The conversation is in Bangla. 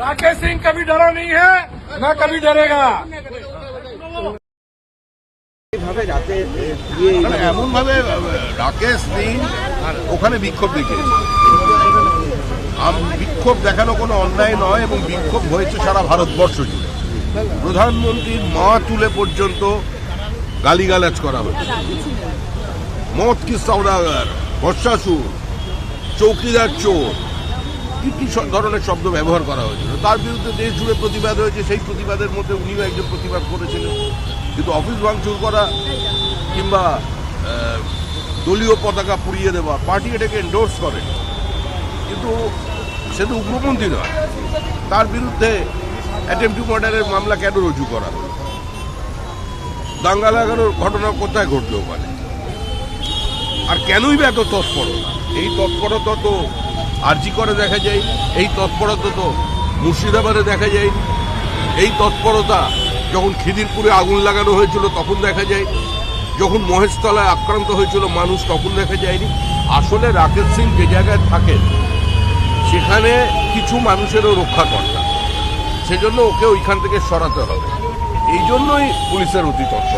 राकेश सिंह कभी डरा नहीं है न कभी डरेगा এইভাবে রাতে এ, গিয়ে মানে এমন ভাবে রাকেশ সিং ওখানে বিক্ষোভ দেখিয়েছে আম- বিক্ষোভ দেখানো কোনো অন্যায় নয় এবং বিক্ষোভ হয়েছে সারা ভারতবর্ষ জুড়ে প্রধানমন্ত্রীর মা তুলে পর্যন্ত গালিগালাজ করা হয়েছে মত কি সৌদাগর বর্ষাসুর চৌকিদার চোর কি কি ধরনের শব্দ ব্যবহার করা হয়েছিল? তার বিরুদ্ধে দেশ জুড়ে প্রতিবাদ হয়েছে, সেই প্রতিবাদের মধ্যে উনিও একজন প্রতিবাদ করেছিলেন। কিন্তু অফিস ভাঙচুর করা কিংবা দলীয় পতাকা পুড়িয়ে দেওয়া, পার্টি এটাকে এন্ডোর্স করে। কিন্তু সে তো উগ্রপন্থী নয়। তার বিরুদ্ধে অ্যাটেম্প টু মার্ডারের মামলা কেন রুজু করা হলো? দাঙ্গা লাগানোর ঘটনা কোথায় ঘটলো ওখানে? আর কেনই বা এত তৎপরতা? এই তৎপরতা তো আরজি করে দেখা যায়, এই তৎপরতা তো মুর্শিদাবাদে দেখা যায়। এই তৎপরতা যখন খিদিরপুরে আগুন লাগানো হয়েছিল তখন দেখা যায়, যখন মহেশতলায় আক্রান্ত হয়েছিল মানুষ তখন দেখা যায়নি। আসলে রাকেশ সিং যে জায়গায় থাকেন, সেখানে কিছু মানুষেরও রক্ষা রক্ষাকর্তা। সেজন্য ওকে ওইখান থেকে সরাতে হবে। এই জন্যই পুলিশের অতি তৎপর।